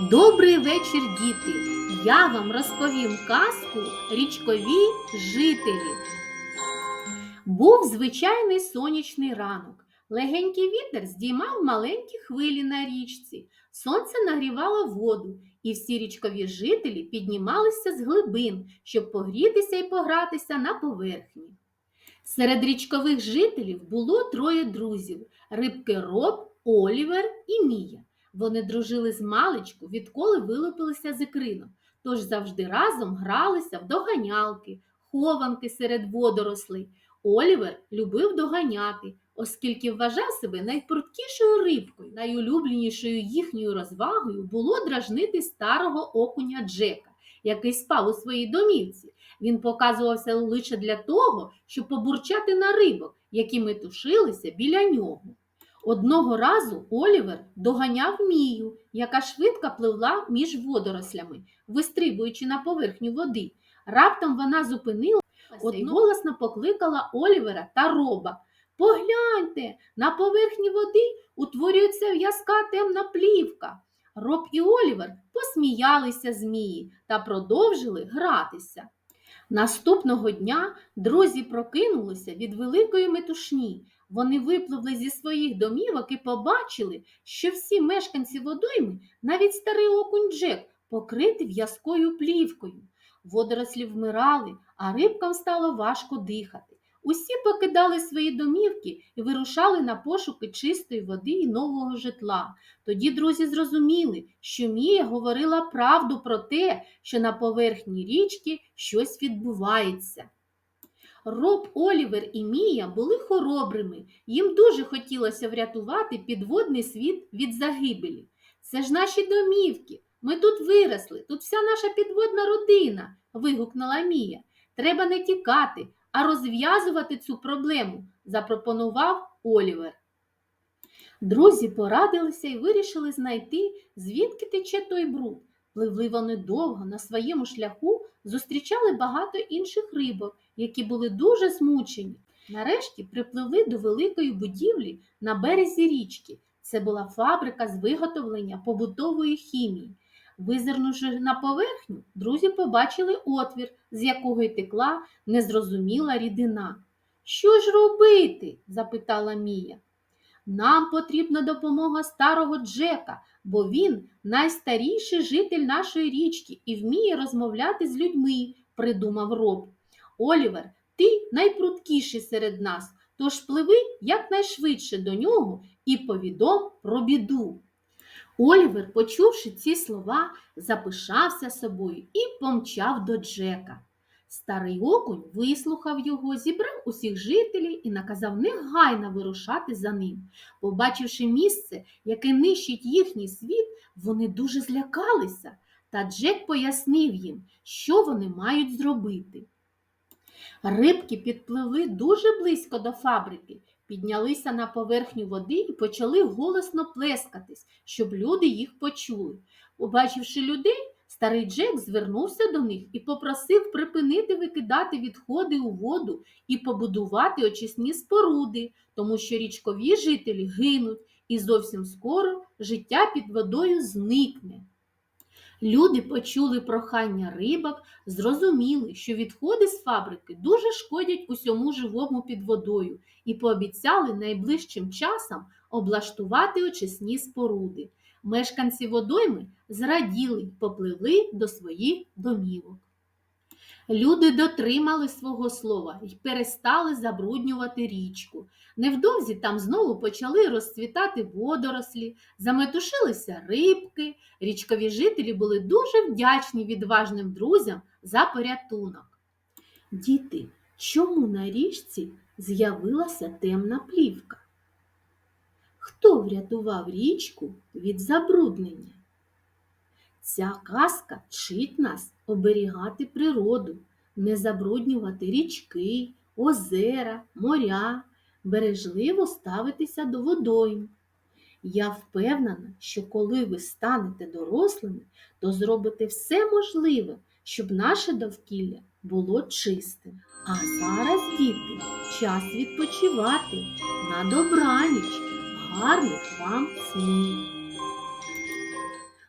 Добрий вечір, діти! Я вам розповім казку Річкові жителі. Був звичайний сонячний ранок. Легенький вітер здіймав маленькі хвилі на річці. Сонце нагрівало воду, і всі річкові жителі піднімалися з глибин, щоб погрітися і погратися на поверхні. Серед річкових жителів було троє друзів: рибки Роб, Олівер і Мія. Вони дружили з маличку, відколи вилупилися з ікринок, тож завжди разом гралися в доганялки, хованки серед водорослей. Олівер любив доганяти, оскільки вважав себе найпруткішою рибкою. Найулюбленішою їхньою розвагою було дражнити старого окуня Джека, який спав у своїй домівці. Він показувався лише для того, щоб побурчати на рибок, які метушилися біля нього. Одного разу Олівер доганяв Мію, яка швидко пливла між водорослями, вистрибуючи на поверхню води. Раптом вона зупинилася і голосно покликала Олівера та Роба. Погляньте, на поверхні води утворюється в'язка темна плівка. Роб і Олівер посміялися з Мії та продовжили гратися. Наступного дня друзі прокинулися від великої метушні. Вони випливли зі своїх домівок і побачили, що всі мешканці водойми, навіть старий окунь Джек, покриті в'язкою плівкою. Водорослі вмирали, а рибкам стало важко дихати. Усі покидали свої домівки і вирушали на пошуки чистої води і нового житла. Тоді друзі зрозуміли, що Мія говорила правду про те, що на поверхні річки щось відбувається. Роб, Олівер і Мія були хоробрими. Їм дуже хотілося врятувати підводний світ від загибелі. Це ж наші домівки. Ми тут виросли, тут вся наша підводна родина, вигукнула Мія. Треба не тікати, а розв'язувати цю проблему, запропонував Олівер. Друзі порадилися і вирішили знайти, звідки тече той бруд. Пливли вони довго на своєму шляху, зустрічали багато інших рибок, які були дуже змучені. Нарешті припливли до великої будівлі на березі річки. Це була фабрика з виготовлення побутової хімії. Визирнувши на поверхню, друзі побачили отвір, з якого й текла незрозуміла рідина. Що ж робити? запитала Мія. Нам потрібна допомога старого Джека, бо він найстаріший житель нашої річки і вміє розмовляти з людьми, придумав Роб. Олівер, ти найпруткіший серед нас, тож пливи якнайшвидше до нього і повідом про біду. Олівер, почувши ці слова, запишався собою і помчав до Джека. Старий окунь вислухав його, зібрав усіх жителів і наказав негайно вирушати за ним. Побачивши місце, яке нищить їхній світ, вони дуже злякалися, та Джек пояснив їм, що вони мають зробити. Рибки підпливли дуже близько до фабрики, піднялися на поверхню води і почали голосно плескатись, щоб люди їх почули. Побачивши людей, старий Джек звернувся до них і попросив припинити викидати відходи у воду і побудувати очисні споруди, тому що річкові жителі гинуть, і зовсім скоро життя під водою зникне. Люди почули прохання рибок, зрозуміли, що відходи з фабрики дуже шкодять усьому живому під водою і пообіцяли найближчим часом облаштувати очисні споруди. Мешканці водойми зраділи попливли до своїх домівок. Люди дотримали свого слова і перестали забруднювати річку. Невдовзі там знову почали розцвітати водорослі, заметушилися рибки. Річкові жителі були дуже вдячні відважним друзям за порятунок. Діти, чому на річці з'явилася темна плівка? Хто врятував річку від забруднення? Ця казка вчить нас оберігати природу, не забруднювати річки, озера, моря, бережливо ставитися до водойм. Я впевнена, що коли ви станете дорослими, то зробите все можливе, щоб наше довкілля було чистим. А зараз, діти, час відпочивати на добраніч, гарних вам снів!